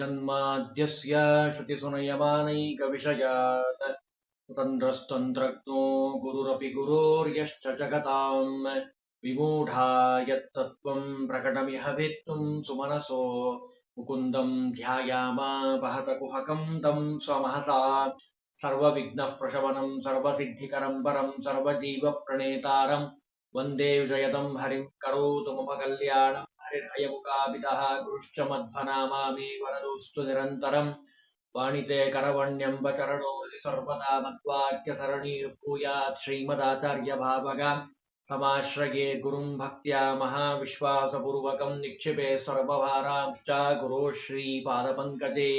जन्माद्यस्य श्रुतिसुनयमानैकविषयात्। तन्द्रस्तन्त्रज्ञो गुरुरपि गुरोर्यश्च जगताम्। विमूढा यत्तत्त्वम् प्रकटमिह वेत्तुम् सुमनसो। मुकुन्दम् ध्यायामा वहत कुहकम् तम् स्वमहसा सर्वविघ्नः प्रशमनम् सर्वसिद्धिकरम् परम् सर्वजीवप्रणेतारम् वंदे विजयतम् हरिम् करोतु मम कल्याणम्। हरिर्हयमुखापितः गुरुश्च मध्वनामा मे वरदोऽस्तु निरन्तरम् वाणिते करवण्यम्ब चरणोऽलि सर्वदा मद्वाक्यसरणीर्भूयात् श्रीमदाचार्यभावग समाश्रये गुरुम् भक्त्या महाविश्वासपूर्वकम् निक्षिपे सर्वभारांश्च गुरो ಶ್ರೀಪಾದಪಂಕಜೇ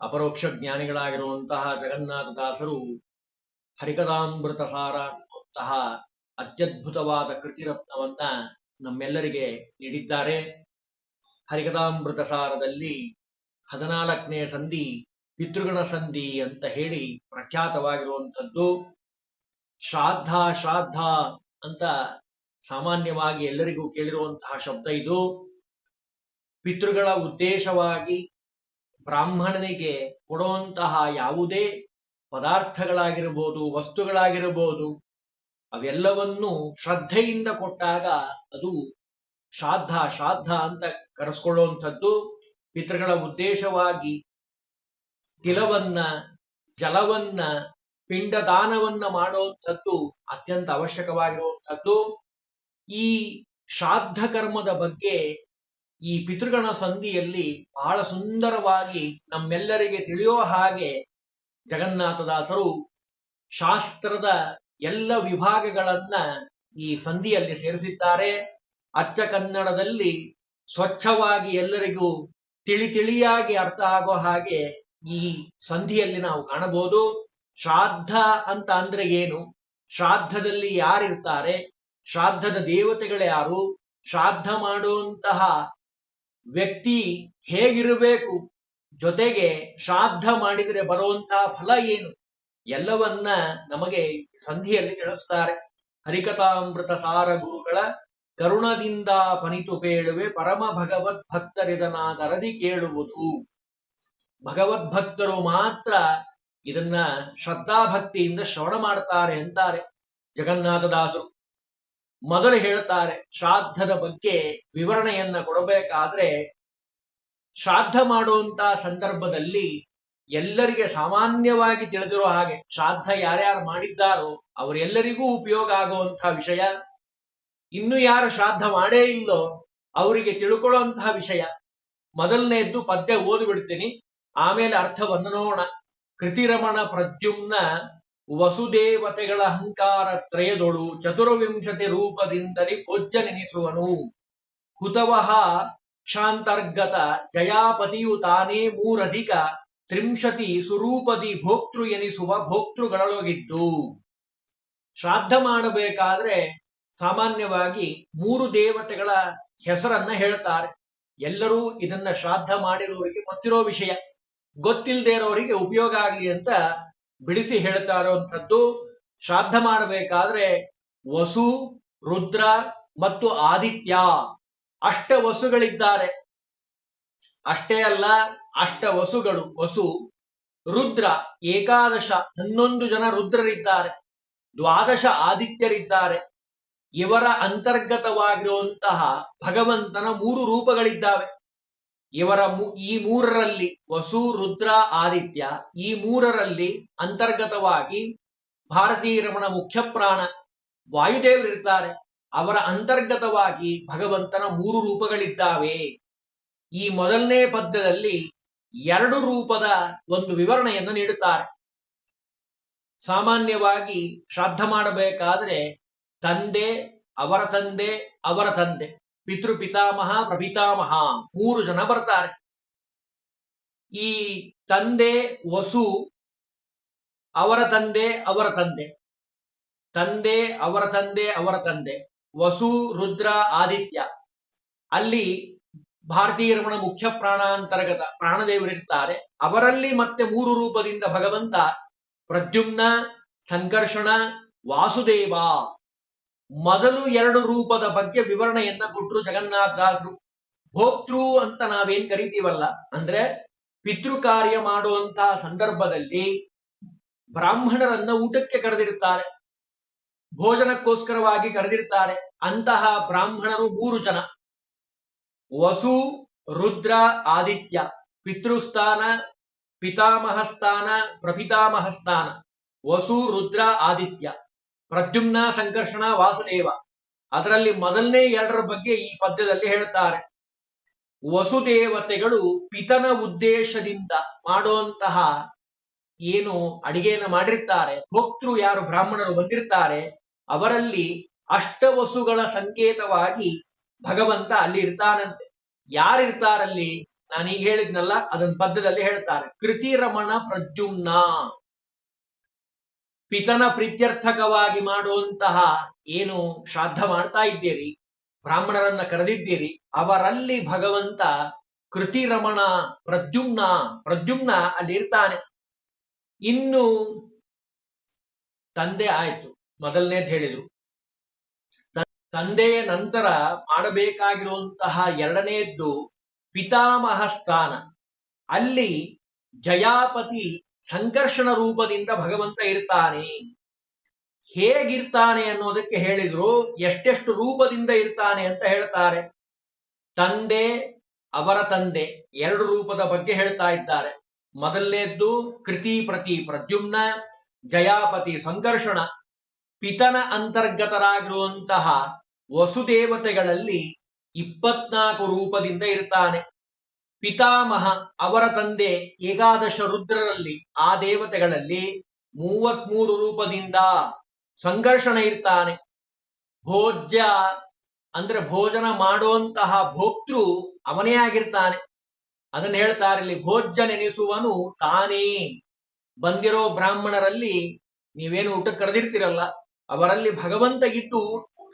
ಅಪರೋಕ್ಷ ಜ್ಞಾನಿಗಳಾಗಿರುವಂತಹ ಜಗನ್ನಾಥದಾಸರು ಹರಿಕಥಾಮೃತ ಸಾರ ಅನ್ನುವಂತಹ ಅತ್ಯದ್ಭುತವಾದ ಕೃತಿರತ್ನವನ್ನ ನಮ್ಮೆಲ್ಲರಿಗೆ ನೀಡಿದ್ದಾರೆ. ಹರಿಕಥಾಮೃತ ಸಾರದಲ್ಲಿ ಹದಿನಾಲ್ಕನೇ ಸಂಧಿ, ಪಿತೃಗಣ ಸಂಧಿ ಅಂತ ಹೇಳಿ ಪ್ರಖ್ಯಾತವಾಗಿರುವಂಥದ್ದು. ಶ್ರಾದ್ದ ಶ್ರಾದ್ದ ಅಂತ ಸಾಮಾನ್ಯವಾಗಿ ಎಲ್ಲರಿಗೂ ಕೇಳಿರುವಂತಹ ಶಬ್ದ ಇದು. ಪಿತೃಗಳ ಉದ್ದೇಶವಾಗಿ ಬ್ರಾಹ್ಮಣನಿಗೆ ಕೊಡುವಂತಹ ಯಾವುದೇ ಪದಾರ್ಥಗಳಾಗಿರಬಹುದು ವಸ್ತುಗಳಾಗಿರಬಹುದು ಅವೆಲ್ಲವನ್ನೂ ಶ್ರದ್ಧೆಯಿಂದ ಕೊಟ್ಟಾಗ ಅದು ಶ್ರಾದ್ದ ಶ್ರಾದ್ದ ಅಂತ ಕರೆಸ್ಕೊಳ್ಳುವಂಥದ್ದು ಪಿತೃಗಳ ಉದ್ದೇಶವಾಗಿ. ತಿಲವನ್ನ, ಜಲವನ್ನ, ಪಿಂಡದಾನವನ್ನ ಮಾಡುವಂಥದ್ದು ಅತ್ಯಂತ ಅವಶ್ಯಕವಾಗಿರುವಂಥದ್ದು. ಈ ಶ್ರಾದ್ದ ಕರ್ಮದ ಬಗ್ಗೆ ಈ ಪಿತೃಗಣ ಸಂಧಿಯಲ್ಲಿ ಬಹಳ ಸುಂದರವಾಗಿ ನಮ್ಮೆಲ್ಲರಿಗೆ ತಿಳಿಯೋ ಹಾಗೆ ಜಗನ್ನಾಥದಾಸರು ಶಾಸ್ತ್ರದ ಎಲ್ಲ ವಿಭಾಗಗಳನ್ನ ಈ ಸಂಧಿಯಲ್ಲಿ ಸೇರಿಸಿದ್ದಾರೆ. ಅಚ್ಚ ಕನ್ನಡದಲ್ಲಿ ಸ್ವಚ್ಛವಾಗಿ ಎಲ್ಲರಿಗೂ ತಿಳಿ ತಿಳಿಯಾಗಿ ಅರ್ಥ ಆಗೋ ಹಾಗೆ ಈ ಸಂಧಿಯಲ್ಲಿ ನಾವು ಕಾಣಬಹುದು. ಶ್ರಾದ್ದ ಅಂತ ಅಂದ್ರೆ ಏನು? ಶ್ರಾದ್ದದಲ್ಲಿ ಯಾರಿರ್ತಾರೆ? ಶ್ರಾದ್ದದ ದೇವತೆಗಳು ಯಾರು? ಶ್ರಾದ್ದ ಮಾಡುವಂತಹ ವ್ಯಕ್ತಿ ಹೇಗಿರಬೇಕು? ಜೊತೆಗೆ ಶ್ರಾದ್ದ ಮಾಡಿದರೆ ಬರುವಂತಹ ಫಲ ಏನು? ಎಲ್ಲವನ್ನ ನಮಗೆ ಸಂಧಿಯಲ್ಲಿ ತಿಳಿಸ್ತಾರೆ. ಹರಿಕಥಾಮೃತ ಸಾರ ಗುರುಗಳ ಕರುಣದಿಂದ ಪನಿತು ಪೇಳುವೆ ಪರಮ ಭಗವದ್ ಭಕ್ತರಿದನಾದರದಿ ಕೇಳುವುದು. ಭಗವದ್ಭಕ್ತರು ಮಾತ್ರ ಇದನ್ನ ಶ್ರದ್ಧಾಭಕ್ತಿಯಿಂದ ಶ್ರವಣ ಮಾಡ್ತಾರೆ ಅಂತಾರೆ ಜಗನ್ನಾಥದಾಸರು. ಮೊದಲು ಹೇಳ್ತಾರೆ, ಶ್ರಾದ್ದದ ಬಗ್ಗೆ ವಿವರಣೆಯನ್ನ ಕೊಡಬೇಕಾದ್ರೆ ಶ್ರಾದ್ದ ಮಾಡುವಂತ ಸಂದರ್ಭದಲ್ಲಿ ಎಲ್ಲರಿಗೆ ಸಾಮಾನ್ಯವಾಗಿ ತಿಳಿದಿರೋ ಹಾಗೆ ಶ್ರಾದ್ದ ಯಾರ್ಯಾರು ಮಾಡಿದ್ದಾರೋ ಅವರೆಲ್ಲರಿಗೂ ಉಪಯೋಗ ಆಗುವಂತಹ ವಿಷಯ, ಇನ್ನು ಯಾರು ಶ್ರಾದ್ದ ಮಾಡೇ ಇಲ್ಲೋ ಅವರಿಗೆ ತಿಳ್ಕೊಳ್ಳುವಂತಹ ವಿಷಯ. ಮೊದಲನೆಯದ್ದು ಪದ್ಯ ಓದಿಬಿಡ್ತೀನಿ. ಆಮೇಲೆ ಅರ್ಥವನ್ನು ನೋಡೋಣ. ಕೃತಿರಮಣ ಪ್ರದ್ಯುಮ್ನ ವಸುದೇವತೆಗಳ ಅಹಂಕಾರ ತ್ರಯದೊಳು ಚತುರ್ವಿಂಶತಿ ರೂಪದಿಂದಲೇ ಪೂಜ್ಯನೆನಿಸುವನು. ಹುತವಹ ಕ್ಷಾಂತರ್ಗತ ಜಯಾಪತಿಯು ತಾನೇ ಮೂರಧಿಕ ತ್ರಿಂಶತಿ ಸುರೂಪದಿ ಭೋಕ್ತೃ ಎನಿಸುವ ಭೋಕ್ತೃಗಳೊಳಗಿದ್ದು ಶ್ರಾದ್ದ ಮಾಡಬೇಕಾದ್ರೆ ಸಾಮಾನ್ಯವಾಗಿ ಮೂರು ದೇವತೆಗಳ ಹೆಸರನ್ನ ಹೇಳ್ತಾರೆ. ಎಲ್ಲರೂ ಇದನ್ನ ಶ್ರಾದ್ದ ಮಾಡಿರೋರಿಗೆ ಗೊತ್ತಿರೋ ವಿಷಯ. ಗೊತ್ತಿಲ್ಲದೆ ಇರೋರಿಗೆ ಉಪಯೋಗ ಆಗಲಿ ಅಂತ ಬಿಡಿಸಿ ಹೇಳ್ತಾ ಇರುವಂಥದ್ದು ಶ್ರಾದ್ದ ಮಾಡಬೇಕಾದ್ರೆ ವಸು, ರುದ್ರ ಮತ್ತು ಆದಿತ್ಯ. ಅಷ್ಟ ವಸುಗಳಿದ್ದಾರೆ. ಅಷ್ಟೇ ಅಲ್ಲ, ಅಷ್ಟ ವಸುಗಳು, ವಸು, ರುದ್ರ, ಏಕಾದಶ, ಹನ್ನೊಂದು ಜನ ರುದ್ರರಿದ್ದಾರೆ, ದ್ವಾದಶ ಆದಿತ್ಯರಿದ್ದಾರೆ. ಇವರ ಅಂತರ್ಗತವಾಗಿರುವಂತಹ ಭಗವಂತನ ಮೂರು ರೂಪಗಳಿದ್ದಾವೆ. ಇವರ ಈ ಮೂರರಲ್ಲಿ ವಸು, ರುದ್ರ, ಆದಿತ್ಯ, ಈ ಮೂರರಲ್ಲಿ ಅಂತರ್ಗತವಾಗಿ ಭಾರತೀಯ ರಮಣ ಮುಖ್ಯ ಪ್ರಾಣ ವಾಯುದೇವರಿರ್ತಾರೆ. ಅವರ ಅಂತರ್ಗತವಾಗಿ ಭಗವಂತನ ಮೂರು ರೂಪಗಳಿದ್ದಾವೆ. ಈ ಮೊದಲನೇ ಪದ್ಯದಲ್ಲಿ ಎರಡು ರೂಪದ ಒಂದು ವಿವರಣೆಯನ್ನು ನೀಡುತ್ತಾರೆ. ಸಾಮಾನ್ಯವಾಗಿ ಶ್ರಾದ್ದ ಮಾಡಬೇಕಾದ್ರೆ ತಂದೆ, ಅವರ ತಂದೆ ಅವರ ತಂದೆ, ಪಿತೃ ಪಿತಾಮಹ, ಪ್ರಪಿತಾಮಹ ಮೂರು ಜನ ಬರ್ತಾರೆ. ಈ ತಂದೆ ವಸು, ಅವರ ತಂದೆ ಅವರ ತಂದೆ ತಂದೆ, ಅವರ ತಂದೆ ಅವರ ತಂದೆ, ವಸು, ರುದ್ರ, ಆದಿತ್ಯ. ಅಲ್ಲಿ ಭಾರತೀಯ ರಮಣ ಮುಖ್ಯ ಪ್ರಾಣಾಂತರ್ಗತ ಪ್ರಾಣದೇವರಿರ್ತಾರೆ. ಅವರಲ್ಲಿ ಮತ್ತೆ ಮೂರು ರೂಪದಿಂದ ಭಗವಂತ ಪ್ರದ್ಯುಮ್ನ, ಸಂಕರ್ಷಣ, ವಾಸುದೇವ. ಮೊದಲು ಎರಡು ರೂಪದ ಬಗ್ಗೆ ವಿವರಣೆಯನ್ನ ಕೊಟ್ಟರು ಜಗನ್ನಾಥದಾಸರು ಭೋಕ್ತೃ ಅಂತ ನಾವೇನ್ ಕರಿತೀವಲ್ಲ, ಅಂದ್ರೆ ಪಿತೃ ಕಾರ್ಯ ಮಾಡುವಂತಹ ಸಂದರ್ಭದಲ್ಲಿ ಬ್ರಾಹ್ಮಣರನ್ನ ಊಟಕ್ಕೆ ಕರೆದಿರ್ತಾರೆ ಭೋಜನಕ್ಕೋಸ್ಕರವಾಗಿ ಕರೆದಿರ್ತಾರೆ ಅಂತಹ ಬ್ರಾಹ್ಮಣರು ಮೂರು ಜನ. ವಸು, ರುದ್ರ, ಆದಿತ್ಯ, ಪಿತೃಸ್ಥಾನ, ಪಿತಾಮಹಸ್ಥಾನ, ಪ್ರಪಿತಾಮಹಸ್ಥಾನ. ಪ್ರಪಿತಾಮಹ ಸ್ಥಾನ ವಸು, ರುದ್ರ, ಆದಿತ್ಯ. ಪ್ರದ್ಯುಮ್ನ, ಸಂಕರ್ಷಣ, ವಾಸುದೇವ. ಅದರಲ್ಲಿ ಮೊದಲನೇ ಎರಡರ ಬಗ್ಗೆ ಈ ಪದ್ಯದಲ್ಲಿ ಹೇಳ್ತಾರೆ ವಸುದೇವತೆಗಳು ಪಿತನ ಉದ್ದೇಶದಿಂದ ಮಾಡುವಂತಹ ಏನು ಅಡಿಗೆಯನ್ನು ಮಾಡಿರ್ತಾರೆ, ಭೋಕ್ತೃ ಯಾರು ಬ್ರಾಹ್ಮಣರು ಬಂದಿರ್ತಾರೆ, ಅವರಲ್ಲಿ ಅಷ್ಟವಸುಗಳ ಸಂಕೇತವಾಗಿ ಭಗವಂತ ಅಲ್ಲಿ ಇರ್ತಾನಂತೆ. ಯಾರಿರ್ತಾರಲ್ಲಿ ಈಗ ಹೇಳಿದ್ನಲ್ಲ ಅದನ್ನ ಪದ್ಯದಲ್ಲಿ ಹೇಳ್ತಾರೆ. ಕೃತಿ ರಮಣ ಪ್ರದ್ಯುಮ್ನ. ಪಿತನ ಪ್ರೀತ್ಯರ್ಥಕವಾಗಿ ಮಾಡುವಂತಹ ಏನು ಶ್ರಾದ್ದ ಮಾಡ್ತಾ ಇದ್ದೀರಿ, ಬ್ರಾಹ್ಮಣರನ್ನ ಕರೆದಿದ್ದೀರಿ, ಅವರಲ್ಲಿ ಭಗವಂತ ಕೃತಿ ರಮಣ ಪ್ರದ್ಯುಮ್ನ ಪ್ರದ್ಯುಮ್ನ ಅಲ್ಲಿ ಇರ್ತಾನೆ. ಇನ್ನು ತಂದೆ ಆಯ್ತು, ಮೊದಲನೇದ್ ಹೇಳಿದ್ರು. ತಂದೆಯ ನಂತರ ಮಾಡಬೇಕಾಗಿರುವಂತಹ ಎರಡನೆಯದ್ದು ಪಿತಾಮಹ ಸ್ಥಾನ. ಅಲ್ಲಿ ಜಯಾಪತಿ ಸಂಕರ್ಷಣ ರೂಪದಿಂದ ಭಗವಂತ ಇರ್ತಾನೆ. ಹೇಗಿರ್ತಾನೆ ಅನ್ನೋದಕ್ಕೆ ಹೇಳಿದ್ರು, ಎಷ್ಟೆಷ್ಟು ರೂಪದಿಂದ ಇರ್ತಾನೆ ಅಂತ ಹೇಳ್ತಾರೆ. ತಂದೆ, ಅವರ ತಂದೆ, ಎರಡು ರೂಪದ ಬಗ್ಗೆ ಹೇಳ್ತಾ ಇದ್ದಾರೆ. ಮೊದಲನೇದ್ದು ಕೃತಿ ಪ್ರತಿ ಪ್ರದ್ಯುಮ್ನ, ಜಯಾಪತಿ ಸಂಕರ್ಷಣ. ಪಿತನ ಅಂತರ್ಗತರಾಗಿರುವಂತಹ ವಸುದೇವತೆಗಳಲ್ಲಿ ಇಪ್ಪತ್ನಾಲ್ಕು ರೂಪದಿಂದ ಇರ್ತಾನೆ. ಪಿತಾಮಹ ಅವರ ತಂದೆ ಏಕಾದಶ ರುದ್ರರಲ್ಲಿ ಆ ದೇವತೆಗಳಲ್ಲಿ ಮೂವತ್ಮೂರು ರೂಪದಿಂದ ಸಂಘರ್ಷಣ ಇರ್ತಾನೆ. ಭೋಜ್ಯ ಅಂದ್ರೆ ಭೋಜನ ಮಾಡುವಂತಹ ಭೋಕ್ತೃ ಅವನೇ ಆಗಿರ್ತಾನೆ. ಅದನ್ನ ಹೇಳ್ತಾರೆ ಇಲ್ಲಿ ಭೋಜ್ಯ ನೆನೆಸುವನು ತಾನೇ. ಬಂದಿರೋ ಬ್ರಾಹ್ಮಣರಲ್ಲಿ ನೀವೇನು ಊಟ ಕರೆದಿರ್ತೀರಲ್ಲ, ಅವರಲ್ಲಿ ಭಗವಂತ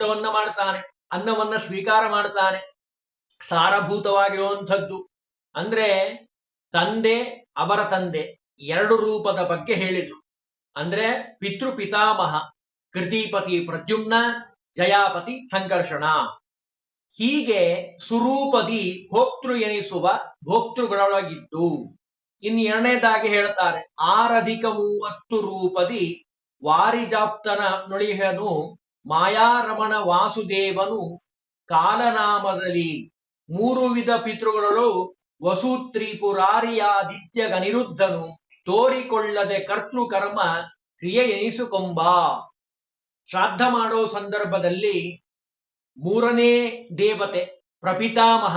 ಊಟವನ್ನ ಮಾಡ್ತಾನೆ ಅನ್ನವನ್ನ ಸ್ವೀಕಾರ ಮಾಡ್ತಾನೆ ಸಾರಭೂತವಾಗಿರುವಂಥದ್ದು. ಅಂದ್ರೆ ತಂದೆ, ಅವರ ತಂದೆ ಎರಡು ರೂಪದ ಬಗ್ಗೆ ಹೇಳಿದ್ರು. ಅಂದ್ರೆ ಪಿತೃ ಪಿತಾಮಹ, ಕೃತಿಪತಿ ಪ್ರದ್ಯುಮ್ನ, ಜಯಾಪತಿ ಸಂಕರ್ಷಣ. ಹೀಗೆ ಸುರೂಪದಿ ಭೋಕ್ತೃ ಎನಿಸುವ ಭೋಕ್ತೃಗಳೊಳಗಿದ್ದು. ಇನ್ನು ಎರಡನೇದಾಗಿ ಹೇಳ್ತಾರೆ, ಆರಧಿಕ ಮೂವತ್ತು ರೂಪದಿ ವಾರಿಜಾಪ್ತನ ನೊಳಿಹನು ಮಾಯಾರಮಣ ವಾಸುದೇವನು ಕಾಲನಾಮದಲ್ಲಿ ಮೂರು ವಿಧ ಪಿತೃಗಳು ವಸು ತ್ರಿಪುರಾರಿಯಾದಿತ್ಯ ಗನಿರುದ್ಧನು ತೋರಿಕೊಳ್ಳದೆ ಕರ್ಮ ಕ್ರಿಯೆ ಎನಿಸಿಕೊಂಬ. ಶ್ರಾದ್ದ ಮಾಡೋ ಸಂದರ್ಭದಲ್ಲಿ ಮೂರನೇ ದೇವತೆ ಪ್ರಪಿತಾಮಹ,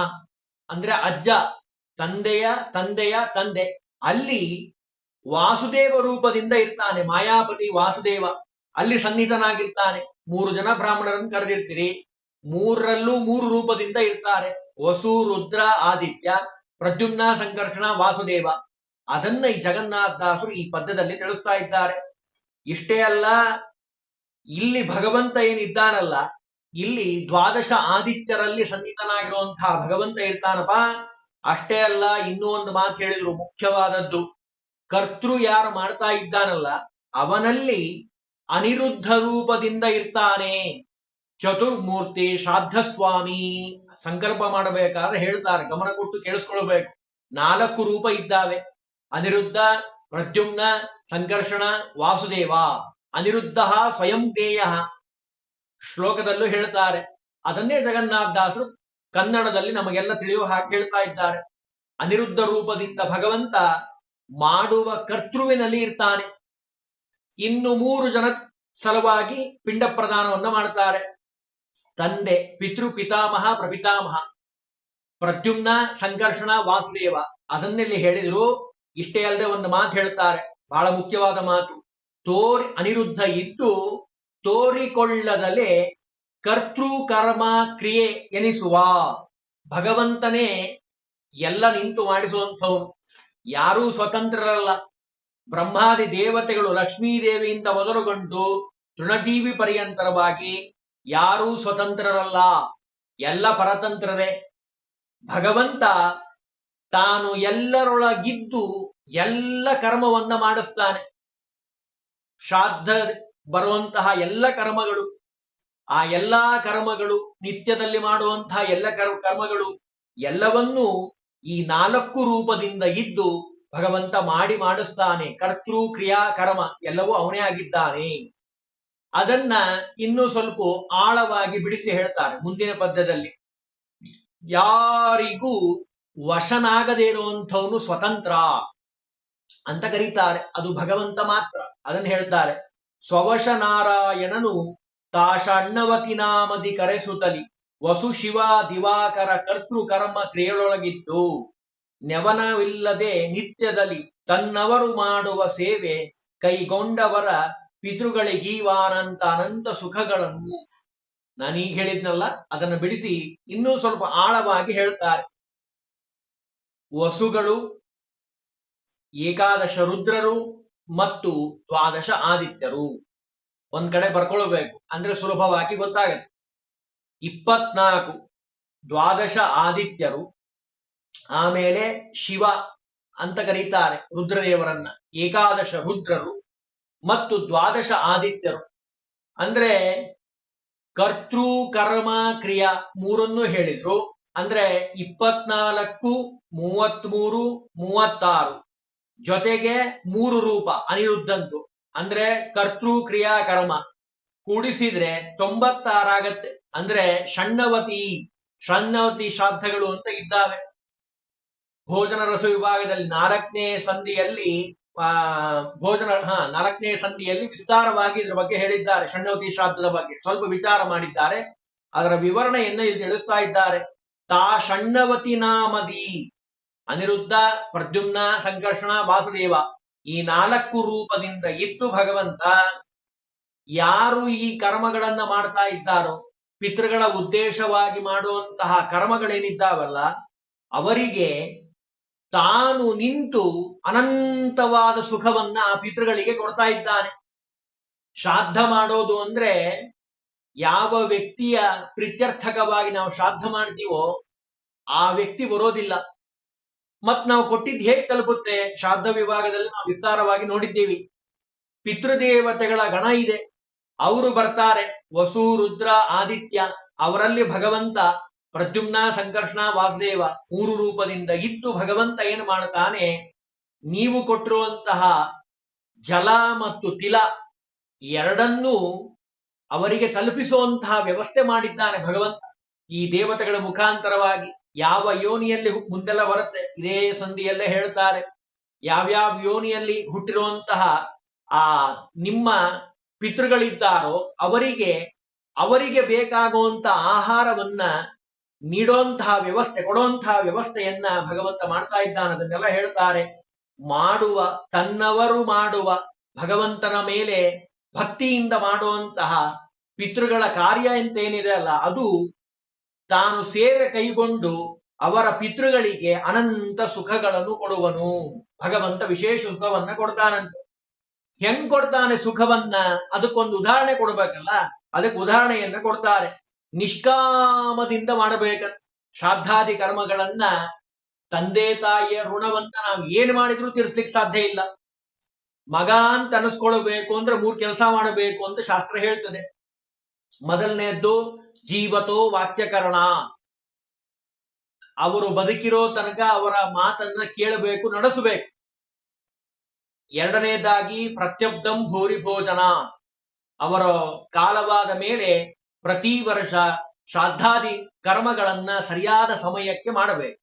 ಅಂದ್ರೆ ಅಜ್ಜ, ತಂದೆಯ ತಂದೆಯ ತಂದೆ. ಅಲ್ಲಿ ವಾಸುದೇವ ರೂಪದಿಂದ ಇರ್ತಾನೆ, ಮಾಯಾಪತಿ ವಾಸುದೇವ. ಅಲ್ಲಿ ಸನ್ನಿಧನಾಗಿರ್ತಾನೆ. ಮೂರು ಜನ ಬ್ರಾಹ್ಮಣರನ್ನು ಕರೆದಿರ್ತೀರಿ. ಮೂರರಲ್ಲೂ ಮೂರು ರೂಪದಿಂದ ಇರ್ತಾರೆ. ವಸು, ರುದ್ರ, ಆದಿತ್ಯ, ಪ್ರದ್ಯುಮ್ನ, ಸಂಕರ್ಷಣ, ವಾಸುದೇವ. ಅದನ್ನ ಈ ಜಗನ್ನಾಥದಾಸರು ಈ ಪದ್ಯದಲ್ಲಿ ತಿಳಿಸ್ತಾ ಇದ್ದಾರೆ. ಇಷ್ಟೇ ಅಲ್ಲ, ಇಲ್ಲಿ ಭಗವಂತ ಏನಿದ್ದಾನಲ್ಲ, ಇಲ್ಲಿ ದ್ವಾದಶ ಆದಿತ್ಯರಲ್ಲಿ ಸನ್ನಿಧನಾಗಿರುವಂತಹ ಭಗವಂತ ಇರ್ತಾನಪ್ಪ. ಅಷ್ಟೇ ಅಲ್ಲ, ಇನ್ನೂ ಒಂದು ಮಾತು ಹೇಳಿದ್ರು, ಮುಖ್ಯವಾದದ್ದು, ಕರ್ತೃ ಯಾರು ಮಾಡ್ತಾ ಇದ್ದಾನಲ್ಲ, ಅವನಲ್ಲಿ ಅನಿರುದ್ಧ ರೂಪದಿಂದ ಇರ್ತಾನೆ. ಚತುರ್ಮೂರ್ತಿ ಶ್ರಾದ್ದಸ್ವಾಮಿ ಸಂಕಲ್ಪ ಮಾಡಬೇಕಾದ್ರೆ ಹೇಳ್ತಾರೆ, ಗಮನ ಕೊಟ್ಟು ಕೇಳಿಸ್ಕೊಳ್ಬೇಕು. ನಾಲ್ಕು ರೂಪ ಇದ್ದಾವೆ. ಅನಿರುದ್ಧ, ಪ್ರದ್ಯುಮ್ನ, ಸಂಕರ್ಷಣ, ವಾಸುದೇವ. ಅನಿರುದ್ಧ ಸ್ವಯಂ ಜ್ಞೇಯ. ಶ್ಲೋಕದಲ್ಲೂ ಹೇಳ್ತಾರೆ. ಅದನ್ನೇ ಜಗನ್ನಾಥದಾಸರು ಕನ್ನಡದಲ್ಲಿ ನಮಗೆಲ್ಲ ತಿಳಿಯುವ ಹಾಗೆ ಹೇಳ್ತಾ ಇದ್ದಾರೆ. ಅನಿರುದ್ಧ ರೂಪದಿಂದ ಭಗವಂತ ಮಾಡುವ ಕರ್ತೃವಿನಲ್ಲಿ ಇರ್ತಾನೆ. ಇನ್ನು ಮೂರು ಜನ ಸಲುವಾಗಿ ಪಿಂಡ ಪ್ರದಾನವನ್ನು ಮಾಡ್ತಾರೆ ತಂದೆ, ಪಿತೃ, ಪಿತಾಮಹ, ಪ್ರಪಿತಾಮಹ. ಪ್ರದ್ಯುಮ್ನ ಸಂಕರ್ಷಣ ವಾಸುದೇವ. ಅದನ್ನೆಲ್ಲಿ ಹೇಳಿದ್ರು? ಇಷ್ಟೇ ಅಲ್ಲದೆ ಒಂದು ಮಾತು ಹೇಳ್ತಾರೆ ಬಹಳ ಮುಖ್ಯವಾದ ಮಾತು. ತೋರಿ ಅನಿರುದ್ಧ ಇದ್ದು ತೋರಿಕೊಳ್ಳದಲೆ ಕರ್ತೃ ಕರ್ಮ ಕ್ರಿಯೆ ಎನಿಸುವ. ಭಗವಂತನೇ ಎಲ್ಲ ನಿಂತು ಮಾಡಿಸುವಂಥವ್ರು ಯಾರೂ ಸ್ವತಂತ್ರರಲ್ಲ. ಬ್ರಹ್ಮಾದಿ ದೇವತೆಗಳು ಲಕ್ಷ್ಮೀದೇವಿಯಿಂದ ಮೊದಲುಗೊಂಡು ತೃಣಜೀವಿ ಪರ್ಯಂತರವಾಗಿ ಯಾರೂ ಸ್ವತಂತ್ರರಲ್ಲ. ಎಲ್ಲ ಪರತಂತ್ರರೇ. ಭಗವಂತ ತಾನು ಎಲ್ಲರೊಳಗಿದ್ದು ಎಲ್ಲ ಕರ್ಮವನ್ನ ಮಾಡಿಸ್ತಾನೆ. ಶ್ರಾದ್ದ ಬರುವಂತಹ ಎಲ್ಲ ಕರ್ಮಗಳು, ಆ ಎಲ್ಲಾ ಕರ್ಮಗಳು, ನಿತ್ಯದಲ್ಲಿ ಮಾಡುವಂತಹ ಎಲ್ಲ ಕರ್ ಕರ್ಮಗಳು ಎಲ್ಲವನ್ನೂ ಈ ನಾಲ್ಕು ರೂಪದಿಂದ ಇದ್ದು ಭಗವಂತ ಮಾಡಿ ಮಾಡಿಸ್ತಾನೆ. ಕರ್ತೃ, ಕ್ರಿಯಾ, ಕರ್ಮ ಎಲ್ಲವೂ ಅವನೇ ಆಗಿದ್ದಾನೆ. ಅದನ್ನ ಇನ್ನೂ ಸ್ವಲ್ಪ ಆಳವಾಗಿ ಬಿಡಿಸಿ ಹೇಳ್ತಾರೆ ಮುಂದಿನ ಪದ್ಯದಲ್ಲಿ. ಯಾರಿಗೂ ವಶನಾಗದೇ ಇರುವಂಥವನು ಸ್ವತಂತ್ರ ಅಂತ ಕರೀತಾರೆ. ಅದು ಭಗವಂತ ಮಾತ್ರ. ಅದನ್ನು ಹೇಳ್ತಾರೆ. ಸ್ವವಶ ನಾರಾಯಣನು ತಾಷಣ್ಣವತಿ ನಾಮದಿ ಕರೆಸುತ್ತಲಿ. ವಸು ಶಿವ ದಿವಾಕರ ಕರ್ತೃ ಕರ್ಮ ಕ್ರಿಯೆಯೊಳಗಿದ್ದು. ನೆವನವಿಲ್ಲದೆ ನಿತ್ಯದಲ್ಲಿ ತನ್ನವರು ಮಾಡುವ ಸೇವೆ ಕೈಗೊಂಡವರ ಪಿತೃಗಳಿಗೀವಾನಂತ ಅನಂತ ಸುಖಗಳನ್ನು. ನಾನೀಗ ಹೇಳಿದ್ನಲ್ಲ, ಅದನ್ನು ಬಿಡಿಸಿ ಇನ್ನೂ ಸ್ವಲ್ಪ ಆಳವಾಗಿ ಹೇಳ್ತಾರೆ. ವಸುಗಳು, ಏಕಾದಶ ರುದ್ರರು ಮತ್ತು ದ್ವಾದಶ ಆದಿತ್ಯರು. ಒಂದ್ ಕಡೆ ಬರ್ಕೊಳ್ಬೇಕು, ಅಂದ್ರೆ ಸುಲಭವಾಗಿ ಗೊತ್ತಾಗತ್ತೆ. ಇಪ್ಪತ್ನಾಲ್ಕು, ದ್ವಾದಶ ಆದಿತ್ಯರು ಆಮೇಲೆ ಶಿವ ಅಂತ ಕರೀತಾರೆ ರುದ್ರದೇವರನ್ನ. ಏಕಾದಶ ರುದ್ರರು ಮತ್ತು ದ್ವಾದಶ ಆದಿತ್ಯರು. ಅಂದ್ರೆ ಕರ್ತೃ, ಕರ್ಮ, ಕ್ರಿಯಾ ಮೂರನ್ನು ಹೇಳಿದ್ರು. ಅಂದ್ರೆ ಇಪ್ಪತ್ನಾಲ್ಕು, ಮೂವತ್ಮೂರು, ಮೂವತ್ತಾರು. ಜೊತೆಗೆ ಮೂರು ರೂಪ ಅನಿರುದ್ಧಂತು ಅಂದ್ರೆ ಕರ್ತೃ, ಕ್ರಿಯಾ, ಕರ್ಮ ಕೂಡಿಸಿದ್ರೆ ತೊಂಬತ್ತಾರಾಗತ್ತೆ. ಅಂದ್ರೆ ಷಣ್ಣವತಿ ಷಣ್ಣವತಿ ಶ್ರಾದ್ದಗಳು ಅಂತ ಇದ್ದಾವೆ. ಭೋಜನ ರಸ ವಿಭಾಗದಲ್ಲಿ ನಾಲ್ಕನೇ ಸಂಧಿಯಲ್ಲಿ, ಆ, ಭೋಜನ, ಹ, ನಾಲ್ಕನೇ ಸಂಧಿಯಲ್ಲಿ ವಿಸ್ತಾರವಾಗಿ ಇದ್ರ ಬಗ್ಗೆ ಹೇಳಿದ್ದಾರೆ ಷಣ್ಣವತಿ ಶ್ರಾದ್ದದ ಬಗ್ಗೆ. ಸ್ವಲ್ಪ ವಿಚಾರ ಮಾಡಿದ್ದಾರೆ. ಅದರ ವಿವರಣೆಯನ್ನ ಇಲ್ಲಿ ತಿಳಿಸ್ತಾ ಇದ್ದಾರೆ. ತಾ ಷಣ್ಣವತಿ ನಾಮದಿ, ಅನಿರುದ್ಧ, ಪ್ರದ್ಯುಮ್ನ, ಸಂಕರ್ಷಣ, ವಾಸುದೇವ ಈ ನಾಲ್ಕು ರೂಪದಿಂದ ಇತ್ತು ಭಗವಂತ. ಯಾರು ಈ ಕರ್ಮಗಳನ್ನ ಮಾಡ್ತಾ ಇದ್ದಾರೋ, ಪಿತೃಗಳ ಉದ್ದೇಶವಾಗಿ ಮಾಡುವಂತಹ ಕರ್ಮಗಳೇನಿದ್ದಾವಲ್ಲ, ಅವರಿಗೆ ತಾನು ನಿಂತು ಅನಂತವಾದ ಸುಖವನ್ನ ಆ ಪಿತೃಗಳಿಗೆ ಕೊಡ್ತಾ ಇದ್ದಾನೆ. ಶ್ರಾದ್ದ ಮಾಡೋದು ಅಂದ್ರೆ ಯಾವ ವ್ಯಕ್ತಿಯ ಪ್ರೀತ್ಯರ್ಥಕವಾಗಿ ನಾವು ಶ್ರಾದ್ದ ಮಾಡ್ತೀವೋ ಆ ವ್ಯಕ್ತಿ ಬರೋದಿಲ್ಲ. ಮತ್ ನಾವು ಕೊಟ್ಟಿದ್ದು ಹೇಗೆ ತಲುಪುತ್ತೆ? ಶ್ರಾದ್ದ ವಿಭಾಗದಲ್ಲಿ ನಾವು ವಿಸ್ತಾರವಾಗಿ ನೋಡಿದ್ದೀವಿ. ಪಿತೃದೇವತೆಗಳ ಗಣ ಇದೆ. ಅವರು ಬರ್ತಾರೆ. ವಸು, ರುದ್ರ, ಆದಿತ್ಯ, ಅವರಲ್ಲಿ ಭಗವಂತ ಪ್ರದ್ಯುಮ್ನ ಸಂಕರ್ಷಣ ವಾಸುದೇವ ಮೂರು ರೂಪದಿಂದ ಇದ್ದು ಭಗವಂತ ಏನು ಮಾಡ್ತಾನೆ ನೀವು ಕೊಟ್ಟಿರುವಂತಹ ಜಲ ಮತ್ತು ತಿಲ ಎರಡನ್ನೂ ಅವರಿಗೆ ತಲುಪಿಸುವಂತಹ ವ್ಯವಸ್ಥೆ ಮಾಡಿದ್ದಾನೆ ಭಗವಂತ. ಈ ದೇವತೆಗಳ ಮುಖಾಂತರವಾಗಿ ಯಾವ ಯೋನಿಯಲ್ಲಿ ಮುಂದೆಲ್ಲ ಬರುತ್ತೆ? ಇದೇ ಸಂಧಿಯಲ್ಲೇ ಹೇಳ್ತಾರೆ ಯಾವ್ಯಾವ ಯೋನಿಯಲ್ಲಿ ಹುಟ್ಟಿರುವಂತಹ ಆ ನಿಮ್ಮ ಪಿತೃಗಳಿದ್ದಾರೋ ಅವರಿಗೆ ಅವರಿಗೆ ಬೇಕಾಗುವಂತ ಆಹಾರವನ್ನ ನೀಡುವಂತಹ ವ್ಯವಸ್ಥೆ, ಕೊಡೋಂತಹ ವ್ಯವಸ್ಥೆಯನ್ನ ಭಗವಂತ ಮಾಡ್ತಾ ಇದ್ದಾನ. ಅದನ್ನೆಲ್ಲ ಹೇಳ್ತಾರೆ. ಮಾಡುವ, ತನ್ನವರು ಮಾಡುವ ಭಗವಂತನ ಮೇಲೆ ಭಕ್ತಿಯಿಂದ ಮಾಡುವಂತಹ ಪಿತೃಗಳ ಕಾರ್ಯ ಅಂತ ಏನಿದೆ ಅಲ್ಲ, ಅದು ತಾನು ಸೇವೆ ಕೈಗೊಂಡು ಅವರ ಪಿತೃಗಳಿಗೆ ಅನಂತ ಸುಖಗಳನ್ನು ಕೊಡುವನು. ಭಗವಂತ ವಿಶೇಷ ಸುಖವನ್ನ ಕೊಡ್ತಾನಂತೆ. ಹೆಂಗ್ ಕೊಡ್ತಾನೆ ಸುಖವನ್ನ? ಅದಕ್ಕೊಂದು ಉದಾಹರಣೆ ಕೊಡ್ಬೇಕಲ್ಲ. ಅದಕ್ಕೆ ಉದಾಹರಣೆಯನ್ನ ಕೊಡ್ತಾರೆ. ನಿಷ್ಕಾಮದಿಂದ ಮಾಡಬೇಕ. ಶ್ರಾದ್ದಾದಿ ಕರ್ಮಗಳನ್ನ ತಂದೆ ತಾಯಿಯ ಋಣವಂತ ನಾವು ಏನ್ ಮಾಡಿದ್ರು ತೀರ್ಸ್ಲಿಕ್ಕೆ ಸಾಧ್ಯ ಇಲ್ಲ. ಮಗ ಅಂತ ಅನಿಸ್ಕೊಳ್ಬೇಕು ಅಂದ್ರೆ ಮೂರ್ ಕೆಲಸ ಮಾಡಬೇಕು ಅಂತ ಶಾಸ್ತ್ರ ಹೇಳ್ತದೆ. ಮೊದಲನೆಯದ್ದು ಜೀವತೋ ವಾಕ್ಯಕರಣ. ಅವರು ಬದುಕಿರೋ ತನಕ ಅವರ ಮಾತನ್ನ ಕೇಳಬೇಕು, ನಡೆಸಬೇಕು. ಎರಡನೇದಾಗಿ ಪ್ರತ್ಯಬ್ಧಂ ಭೂರಿ ಭೋಜನ ಅವರ ಕಾಲವಾದ ಮೇಲೆ ಪ್ರತಿ ವರ್ಷ ಶ್ರಾದ್ದಾದಿ ಕರ್ಮಗಳನ್ನ ಸರಿಯಾದ ಸಮಯಕ್ಕೆ ಮಾಡಬೇಕು.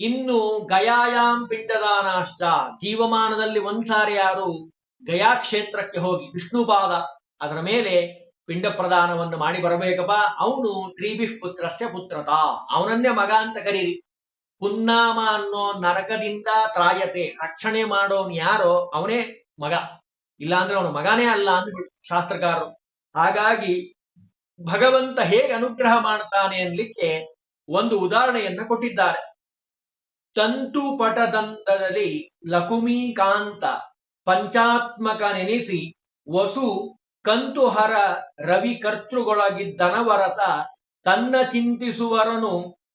ಇನ್ನು ಗಯಾಯಾಮ್ ಪಿಂಡದಾನಾಶ್ಚ ಜೀವಮಾನದಲ್ಲಿ ಒಂದ್ಸಾರಿ ಯಾರು ಗಯಾ ಕ್ಷೇತ್ರಕ್ಕೆ ಹೋಗಿ ವಿಷ್ಣುಪಾದ ಅದರ ಮೇಲೆ ಪಿಂಡ ಪ್ರದಾನವನ್ನು ಮಾಡಿ ಬರಬೇಕಪ್ಪ. ಅವನು ತ್ರೀಬಿಷ್ ಪುತ್ರಸ್ಯ ಪುತ್ರತ. ಅವನನ್ನೇ ಮಗ ಅಂತ ಕರೀರಿ. ಪುನ್ನಾಮ ಅನ್ನೋ ನರಕದಿಂದ ತ್ರಾಯತೆ, ರಕ್ಷಣೆ ಮಾಡೋನ್ ಯಾರೋ ಅವನೇ ಮಗ. ಇಲ್ಲಾಂದ್ರೆ ಅವನು ಮಗನೇ ಅಲ್ಲ ಅಂದ್ಬಿಟ್ಟು ಶಾಸ್ತ್ರಕಾರರು. ಹಾಗಾಗಿ ಭಗವಂತ ಹೇಗೆ ಅನುಗ್ರಹ ಮಾಡ್ತಾನೆ ಅನ್ಲಿಕ್ಕೆ ಒಂದು ಉದಾಹರಣೆಯನ್ನ ಕೊಟ್ಟಿದ್ದಾರೆ. ತಂತು ಪಟದಂತದಲ್ಲಿ ಲಕುಮೀಕಾಂತ ಪಂಚಾತ್ಮಕ ನೆನೆಸಿ ವಸು ಕಂತುಹರ ರವಿ ಕರ್ತೃಗೊಳಗಿದ್ದನವರತ ತನ್ನ ಚಿಂತಿಸುವರನು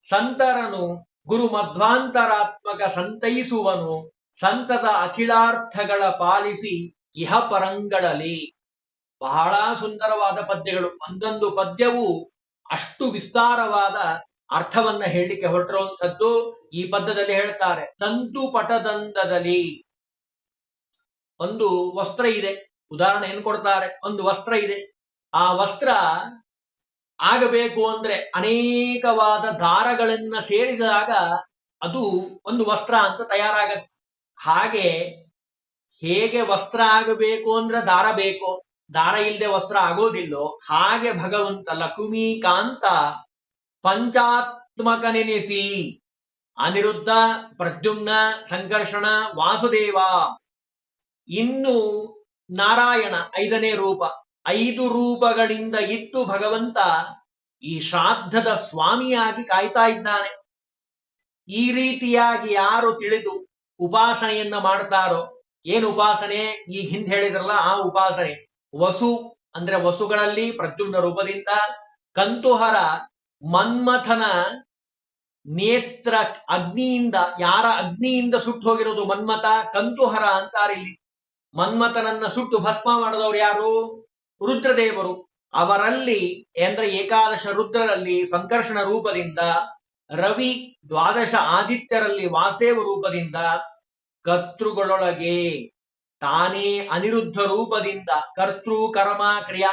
ಸಂತರನು ಗುರು ಮಧ್ವಾಂತರಾತ್ಮಕ ಸಂತೈಸುವನು ಸಂತದ ಅಖಿಲಾರ್ಥಗಳ ಪಾಲಿಸಿ ಇಹ ಪರಂಗಳಲ್ಲಿ ಬಹಳ ಸುಂದರವಾದ ಪದ್ಯಗಳು. ಒಂದೊಂದು ಪದ್ಯವು ಅಷ್ಟು ವಿಸ್ತಾರವಾದ ಅರ್ಥವನ್ನ ಹೇಳಲಿಕ್ಕೆ ಹೊರಟಿರುವಂಥದ್ದು ಈ ಪದ್ಯದಲ್ಲಿ ಹೇಳ್ತಾರೆ. ತಂತು ಪಟದಂದದಲ್ಲಿ ಒಂದು ವಸ್ತ್ರ ಇದೆ. ಉದಾಹರಣೆ ಏನ್ ಕೊಡ್ತಾರೆ? ಒಂದು ವಸ್ತ್ರ ಇದೆ. ಆ ವಸ್ತ್ರ ಆಗಬೇಕು ಅಂದ್ರೆ ಅನೇಕವಾದ ದಾರಗಳನ್ನ ಸೇರಿದಾಗ ಅದು ಒಂದು ವಸ್ತ್ರ ಅಂತ ತಯಾರಾಗತ್ತೆ. ಹಾಗೆ ಹೇಗೆ ವಸ್ತ್ರ ಆಗಬೇಕು ಅಂದ್ರೆ ದಾರ ಬೇಕು. ದಾರ ಇಲ್ಲದೆ ವಸ್ತ್ರ ಆಗೋದಿಲ್ಲೋ ಹಾಗೆ ಭಗವಂತ ಲಕ್ಷ್ಮೀಕಾಂತ ಪಂಚಾತ್ಮಕನೆನಿಸಿ ಅನಿರುದ್ಧ ಪ್ರದ್ಯುಮ್ನ ಸಂಕರ್ಷಣ ವಾಸುದೇವ. ಇನ್ನು ನಾರಾಯಣ ಐದನೇ ರೂಪ. ಐದು ರೂಪಗಳಿಂದ ಇತ್ತು ಭಗವಂತ ಈ ಶ್ರಾದ್ದದ ಸ್ವಾಮಿಯಾಗಿ ಕಾಯ್ತಾ ಇದ್ದಾನೆ. ಈ ರೀತಿಯಾಗಿ ಯಾರು ತಿಳಿದು ಉಪಾಸನೆಯನ್ನ ಮಾಡ್ತಾರೋ, ಏನು ಉಪಾಸನೆ? ಈಗ ಹಿಂದೆ ಹೇಳಿದ್ರಲ್ಲ ಆ ಉಪಾಸನೆ. ವಸು ಅಂದ್ರೆ ವಸುಗಳಲ್ಲಿ ಪ್ರದ್ಯುಮ್ನ ರೂಪದಿಂದ ಕಂತುಹರ ಮನ್ಮಥನ ನೇತ್ರ ಅಗ್ನಿಯಿಂದ ಯಾರ ಅಗ್ನಿಯಿಂದ ಸುಟ್ಟು ಹೋಗಿರೋದು ಮನ್ಮಥ? ಕಂತುಹರ ಅಂತಾರೆ ಇಲ್ಲಿ. ಮನ್ಮಥನನ್ನ ಸುಟ್ಟು ಭಸ್ಮ ಮಾಡಿದವರು ಯಾರು? ರುದ್ರದೇವರು. ಅವರಲ್ಲಿ ಅಂದ್ರೆ ಏಕಾದಶ ರುದ್ರರಲ್ಲಿ ಸಂಕರ್ಷಣ ರೂಪದಿಂದ, ರವಿ ದ್ವಾದಶ ಆದಿತ್ಯರಲ್ಲಿ ವಾಸುದೇವ ರೂಪದಿಂದ ಕರ್ತೃಗಳೊಳಗೆ ತಾನೇ ಅನಿರುದ್ಧ ರೂಪದಿಂದ ಕರ್ತೃ ಕರ್ಮ ಕ್ರಿಯ.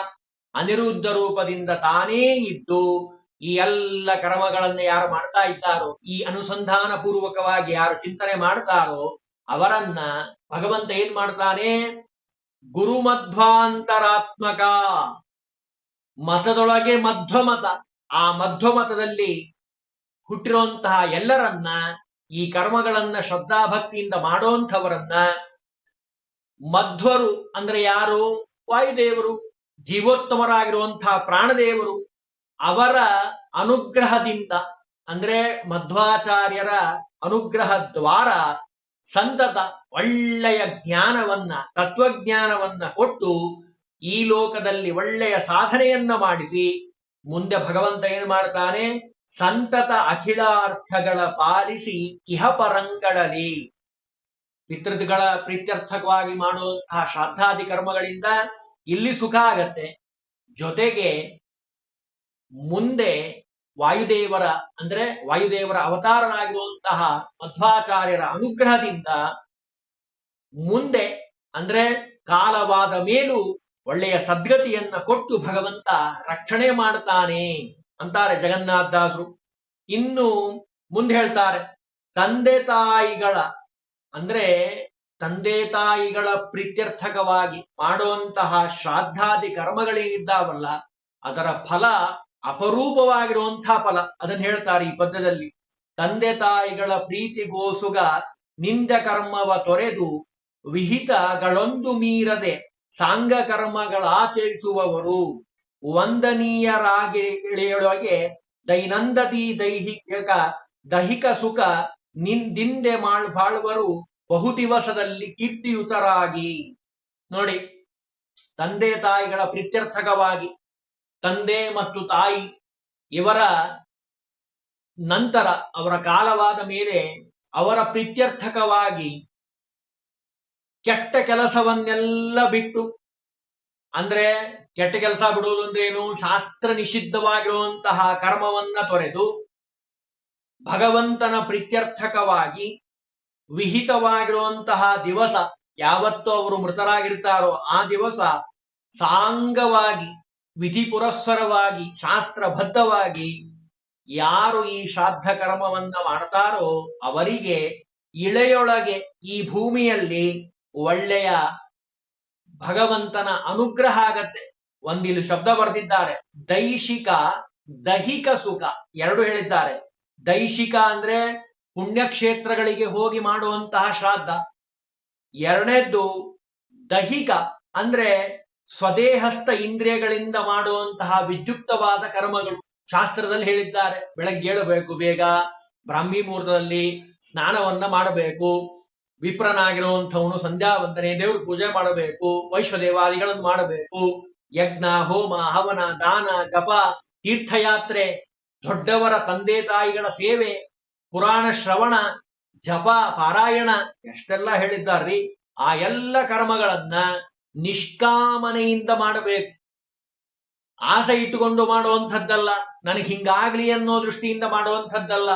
ಅನಿರುದ್ಧ ರೂಪದಿಂದ ತಾನೇ ಇದ್ದು ಈ ಎಲ್ಲ ಕರ್ಮಗಳನ್ನು ಯಾರು ಮಾಡ್ತಾ ಇದ್ದಾರೋ, ಈ ಅನುಸಂಧಾನ ಪೂರ್ವಕವಾಗಿ ಯಾರು ಚಿಂತನೆ ಮಾಡ್ತಾರೋ, ಅವರನ್ನ ಭಗವಂತ ಏನ್ ಮಾಡ್ತಾನೆ? ಗುರುಮಧ್ವಾಂತರಾತ್ಮಕ. ಮತದೊಳಗೆ ಮಧ್ವಮತ. ಆ ಮಧ್ವಮತದಲ್ಲಿ ಹುಟ್ಟಿರುವಂತಹ ಎಲ್ಲರನ್ನ, ಈ ಕರ್ಮಗಳನ್ನ ಶ್ರದ್ಧಾಭಕ್ತಿಯಿಂದ ಮಾಡೋಂಥವರನ್ನ ಮಧ್ವರು ಅಂದ್ರೆ ಯಾರು? ವಾಯುದೇವರು ಜೀವೋತ್ತಮರಾಗಿರುವಂತಹ ಪ್ರಾಣದೇವರು. ಅವರ ಅನುಗ್ರಹದಿಂದ, ಅಂದ್ರೆ ಮಧ್ವಾಚಾರ್ಯರ ಅನುಗ್ರಹ ದ್ವಾರ, ಸಂತತ ಒಳ್ಳೆಯ ಜ್ಞಾನವನ್ನ, ತತ್ವಜ್ಞಾನವನ್ನ ಕೊಟ್ಟು ಈ ಲೋಕದಲ್ಲಿ ಒಳ್ಳೆಯ ಸಾಧನೆಯನ್ನ ಮಾಡಿಸಿ, ಮುಂದೆ ಭಗವಂತ ಏನು ಮಾಡ್ತಾನೆ? ಸಂತತ ಅಖಿಲಾರ್ಥಗಳ ಪಾಲಿಸಿ ಇಹಪರಂಗಳಲ್ಲಿ ಪಿತೃಗಳ ಪ್ರೀತ್ಯರ್ಥಕವಾಗಿ ಮಾಡುವಂತಹ ಶ್ರಾದ್ದಾದಿ ಕರ್ಮಗಳಿಂದ ಇಲ್ಲಿ ಸುಖ ಆಗತ್ತೆ. ಜೊತೆಗೆ ಮುಂದೆ ವಾಯುದೇವರ ಅಂದ್ರೆ ವಾಯುದೇವರ ಅವತಾರನಾಗಿರುವಂತಹ ಮಧ್ವಾಚಾರ್ಯರ ಅನುಗ್ರಹದಿಂದ ಮುಂದೆ ಅಂದ್ರೆ ಕಾಲವಾದ ಮೇಲೂ ಒಳ್ಳೆಯ ಸದ್ಗತಿಯನ್ನ ಕೊಟ್ಟು ಭಗವಂತ ರಕ್ಷಣೆ ಮಾಡ್ತಾನೆ ಅಂತಾರೆ ಜಗನ್ನಾಥದಾಸರು ಇನ್ನು ಮುಂದೆ ಹೇಳ್ತಾರೆ, ತಂದೆ ತಾಯಿಗಳ ಅಂದ್ರೆ ತಂದೆ ತಾಯಿಗಳ ಪ್ರೀತ್ಯರ್ಥಕವಾಗಿ ಮಾಡುವಂತಹ ಶ್ರಾದ್ದಾದಿ ಕರ್ಮಗಳೇನಿದ್ದಾವಲ್ಲ, ಅದರ ಫಲ ಅಪರೂಪವಾಗಿರುವಂತಹ ಫಲ. ಅದನ್ನ ಹೇಳ್ತಾರೆ ಈ ಪದ್ಯದಲ್ಲಿ. ತಂದೆ ತಾಯಿಗಳ ಪ್ರೀತಿಗೋಸುಗ ನಿಂದ ಕರ್ಮವ ತೊರೆದು ವಿಹಿತಗಳೊಂದು ಮೀರದೆ ಸಾಂಗ ಕರ್ಮಗಳಾಚರಿಸುವವರು. ವಂದನೀಯರಾಗಿಳೆಯೊಳಗೆ ದೈನಂದದಿ ದೈಹಿಕ ದೈಹಿಕ ಸುಖ ನಿಂದಿಂದೆ ಮಾಳ್ ಬಾಳುವರು ಬಹುದಿವಸದಲ್ಲಿ ಕೀರ್ತಿಯುತರಾಗಿ. ನೋಡಿ, ತಂದೆ ತಾಯಿಗಳ ಪ್ರೀತ್ಯರ್ಥಕವಾಗಿ ತಂದೆ ಮತ್ತು ತಾಯಿ ಇವರ ನಂತರ, ಅವರ ಕಾಲವಾದ ಮೇಲೆ ಅವರ ಪ್ರೀತ್ಯರ್ಥಕವಾಗಿ ಕೆಟ್ಟ ಕೆಲಸವನ್ನೆಲ್ಲ ಬಿಟ್ಟು, ಅಂದ್ರೆ ಕೆಟ್ಟ ಕೆಲಸ ಬಿಡುವುದು ಅಂದ್ರೆ ಏನು? ಶಾಸ್ತ್ರ ನಿಷಿದ್ಧವಾಗಿರುವಂತಹ ಕರ್ಮವನ್ನ ತೊರೆದು ಭಗವಂತನ ಪ್ರೀತ್ಯರ್ಥಕವಾಗಿ ವಿಹಿತವಾಗಿರುವಂತಹ ದಿವಸ ಯಾವತ್ತೋ ಅವರು ಮೃತರಾಗಿರ್ತಾರೋ ಆ ದಿವಸ ಸಾಂಗವಾಗಿ, ವಿಧಿ ಪುರಸ್ಸರವಾಗಿ, ಶಾಸ್ತ್ರಬದ್ಧವಾಗಿ ಯಾರು ಈ ಶ್ರಾದ್ದ ಕರ್ಮವನ್ನ ಮಾಡ್ತಾರೋ ಅವರಿಗೆ ಇಳೆಯೊಳಗೆ ಈ ಭೂಮಿಯಲ್ಲಿ ಒಳ್ಳೆಯ ಭಗವಂತನ ಅನುಗ್ರಹ ಆಗತ್ತೆ. ಒಂದಿಲ್ಲಿ ಶಬ್ದ ಬರೆದಿದ್ದಾರೆ ದೈಶಿಕ ದೈಹಿಕ ಸುಖ. ಎರಡು ಹೇಳಿದ್ದಾರೆ. ದೈಶಿಕ ಅಂದ್ರೆ ಪುಣ್ಯಕ್ಷೇತ್ರಗಳಿಗೆ ಹೋಗಿ ಮಾಡುವಂತಹ ಶ್ರಾದ್ದ. ಎರಡನೇದ್ದು ದೈಹಿಕ ಅಂದ್ರೆ ಸ್ವದೇಹಸ್ಥ ಇಂದ್ರಿಯಗಳಿಂದ ಮಾಡುವಂತಹ ವಿದ್ಯುಕ್ತವಾದ ಕರ್ಮಗಳು. ಶಾಸ್ತ್ರದಲ್ಲಿ ಹೇಳಿದ್ದಾರೆ, ಬೆಳಗ್ಗೆ ಏಳಬೇಕು, ಬೇಗ ಬ್ರಾಹ್ಮಿ ಮುಹೂರ್ತದಲ್ಲಿ ಸ್ನಾನವನ್ನ ಮಾಡಬೇಕು. ವಿಪ್ರನಾಗಿರುವಂಥವನು ಸಂಧ್ಯಾ ವಂದನೆ ದೇವ್ರ ಪೂಜೆ ಮಾಡಬೇಕು. ವೈಶ್ವದೇವಾದಿಗಳನ್ನು ಮಾಡಬೇಕು. ಯಜ್ಞ, ಹೋಮ, ಹವನ, ದಾನ, ಜಪ, ತೀರ್ಥಯಾತ್ರೆ ದೊಡ್ಡವರ ತಂದೆ ತಾಯಿಗಳ ಸೇವೆ, ಪುರಾಣ ಶ್ರವಣ, ಜಪ, ಪಾರಾಯಣ, ಎಷ್ಟೆಲ್ಲ ಹೇಳಿದ್ದಾರ್ರಿ? ಆ ಎಲ್ಲ ಕರ್ಮಗಳನ್ನ ನಿಷ್ಕಾಮನೆಯಿಂದ ಮಾಡಬೇಕು. ಆಸೆ ಇಟ್ಟುಕೊಂಡು ಮಾಡುವಂಥದ್ದಲ್ಲ, ನನಗೆ ಹಿಂಗಾಗ್ಲಿ ಅನ್ನೋ ದೃಷ್ಟಿಯಿಂದ ಮಾಡುವಂಥದ್ದಲ್ಲ.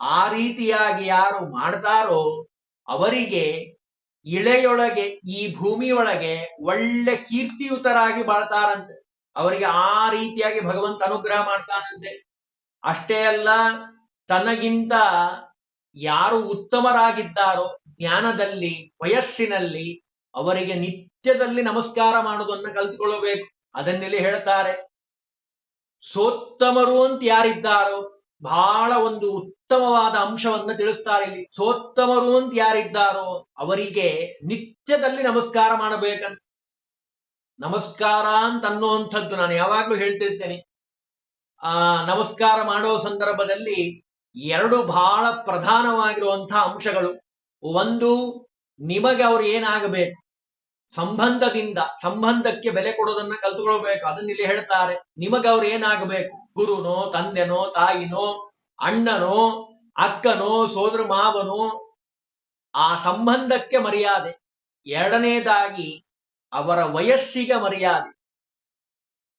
ಆ ರೀತಿಯಾಗಿ ಯಾರು ಮಾಡ್ತಾರೋ ಅವರಿಗೆ ಇಳೆಯೊಳಗೆ, ಈ ಭೂಮಿಯೊಳಗೆ ಒಳ್ಳೆ ಕೀರ್ತಿಯುತರಾಗಿ ಬಾಳ್ತಾರಂತೆ. ಅವರಿಗೆ ಆ ರೀತಿಯಾಗಿ ಭಗವಂತ ಅನುಗ್ರಹ ಮಾಡ್ತಾನಂತೆ. ಅಷ್ಟೇ ಅಲ್ಲ, ತನಗಿಂತ ಯಾರು ಉತ್ತಮರಾಗಿದ್ದಾರೋ ಜ್ಞಾನದಲ್ಲಿ, ವಯಸ್ಸಿನಲ್ಲಿ ಅವರಿಗೆ ನಿತ್ಯದಲ್ಲಿ ನಮಸ್ಕಾರ ಮಾಡುವುದನ್ನು ಕಲ್ತುಕೊಳ್ಳಬೇಕು. ಅದನ್ನೆಲ್ಲಿ ಹೇಳ್ತಾರೆ? ಸೋತ್ತಮರು ಅಂತ ಯಾರಿದ್ದಾರೋ ಬಹಳ ಒಂದು ಉತ್ತಮವಾದ ಅಂಶವನ್ನ ತಿಳಿಸ್ತಾರೆ ಇಲ್ಲಿ. ಸೋತ್ತಮರು ಅಂತ ಯಾರಿದ್ದಾರೋ ಅವರಿಗೆ ನಿತ್ಯದಲ್ಲಿ ನಮಸ್ಕಾರ ಮಾಡಬೇಕಂತ. ನಮಸ್ಕಾರ ಅಂತ ಅನ್ನುವಂಥದ್ದು ನಾನು ಯಾವಾಗ್ಲೂ ಹೇಳ್ತಿರ್ತೇನೆ. ಆ ನಮಸ್ಕಾರ ಮಾಡೋ ಸಂದರ್ಭದಲ್ಲಿ ಎರಡು ಬಹಳ ಪ್ರಧಾನವಾಗಿರುವಂತಹ ಅಂಶಗಳು. ಒಂದು, ನಿಮಗೆ ಅವ್ರು ಏನಾಗಬೇಕು? ಸಂಬಂಧದಿಂದ, ಸಂಬಂಧಕ್ಕೆ ಬೆಲೆ ಕೊಡೋದನ್ನ ಕಲ್ತುಕೊಳ್ಬೇಕು. ಅದನ್ನ ಇಲ್ಲಿ ಹೇಳ್ತಾರೆ. ನಿಮಗೆ ಅವ್ರು ಏನಾಗಬೇಕು? ಗುರುನೋ, ತಂದೆನೋ, ತಾಯಿನೋ, ಅಣ್ಣನೋ, ಅಕ್ಕನೋ, ಸೋದರ ಮಾವನೋ, ಆ ಸಂಬಂಧಕ್ಕೆ ಮರ್ಯಾದೆ. ಎರಡನೇದಾಗಿ, ಅವರ ವಯಸ್ಸಿಗೆ ಮರ್ಯಾದೆ.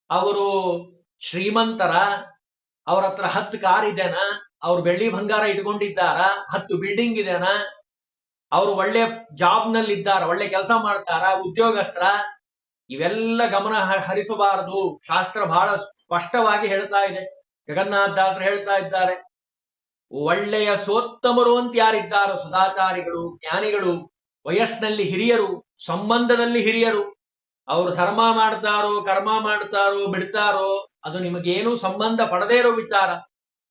ಅವರು ಶ್ರೀಮಂತರ ಅವ್ರ ಹತ್ರ ಹತ್ತು ಕಾರ್ ಇದೆನಾ? ಅವ್ರು ಬೆಳ್ಳಿ ಬಂಗಾರ ಇಟ್ಕೊಂಡಿದ್ದಾರ? ಹತ್ತು ಬಿಲ್ಡಿಂಗ್ ಇದೆನಾ? ಅವ್ರು ಒಳ್ಳೆ ಜಾಬ್ನಲ್ಲಿ ಇದ್ದಾರ ಒಳ್ಳೆ ಕೆಲಸ ಮಾಡ್ತಾರ? ಉದ್ಯೋಗಸ್ಥರ? ಇವೆಲ್ಲ ಗಮನ ಹರಿಸಬಾರದು. ಶಾಸ್ತ್ರ ಬಹಳ ಸ್ಪಷ್ಟವಾಗಿ ಹೇಳ್ತಾ ಇದೆ. ಜಗನ್ನಾಥ ದಾಸರು ಹೇಳ್ತಾ ಇದ್ದಾರೆ. ಒಳ್ಳೆಯ ಸೋತ್ತಮರು ಅಂತ ಯಾರಿದ್ದಾರೋ? ಸದಾಚಾರಿಗಳು, ಜ್ಞಾನಿಗಳು, ವಯಸ್ಸಿನಲ್ಲಿ ಹಿರಿಯರು, ಸಂಬಂಧದಲ್ಲಿ ಹಿರಿಯರು. ಅವರು ಧರ್ಮ ಮಾಡ್ತಾರೋ, ಕರ್ಮ ಮಾಡ್ತಾರೋ, ಬಿಡ್ತಾರೋ, ಅದು ನಿಮಗೇನು ಸಂಬಂಧ ಪಡದೇ ಇರೋ ವಿಚಾರ.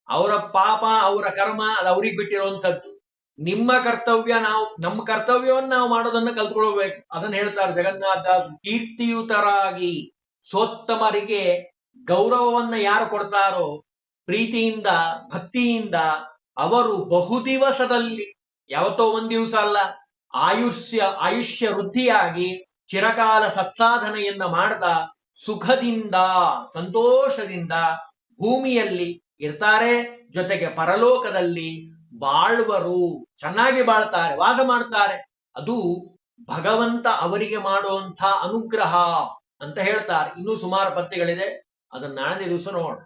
ಅವರ ಪಾಪ, ಅವರ ಕರ್ಮ, ಅದು ಅವ್ರಿಗೆ ಬಿಟ್ಟಿರುವಂಥದ್ದು ನಿಮ್ಮ ಕರ್ತವ್ಯ ನಾವು, ನಮ್ಮ ಕರ್ತವ್ಯವನ್ನ ನಾವು ಮಾಡೋದನ್ನ ಕಲ್ತ್ಕೊಳ್ಬೇಕು. ಅದನ್ನ ಹೇಳ್ತಾರೆ ಜಗನ್ನಾಥ ದಾಸರು ಕೀರ್ತಿಯುತರಾಗಿ ಸೋತ್ತಮರಿಗೆ ಗೌರವವನ್ನ ಯಾರು ಕೊಡ್ತಾರೋ, ಪ್ರೀತಿಯಿಂದ, ಭಕ್ತಿಯಿಂದ ಅವರು ಬಹುದಿವಸದಲ್ಲಿ, ಯಾವತ್ತೋ ಒಂದ್ ದಿವಸ ಅಲ್ಲ, ಆಯುಷ್ಯ ಆಯುಷ್ಯ ವೃದ್ಧಿಯಾಗಿ ಚಿರಕಾಲ ಸತ್ಸಾಧನೆಯನ್ನ ಮಾಡ್ತಾ ಸುಖದಿಂದ, ಸಂತೋಷದಿಂದ ಭೂಮಿಯಲ್ಲಿ ಇರ್ತಾರೆ. ಜೊತೆಗೆ ಪರಲೋಕದಲ್ಲಿ ಬಾಳುವರು, ಚೆನ್ನಾಗಿ ಬಾಳ್ತಾರೆ, ವಾಸ ಮಾಡ್ತಾರೆ. ಅದು ಭಗವಂತ ಅವರಿಗೆ ಮಾಡುವಂತ ಅನುಗ್ರಹ ಅಂತ ಹೇಳ್ತಾರೆ. ಇನ್ನೂ ಸುಮಾರು ಪದ್ಯಗಳಿದೆ ಅದನ್ನ ನಾಳೆ ದಿವಸ ನೋಡೋಣ.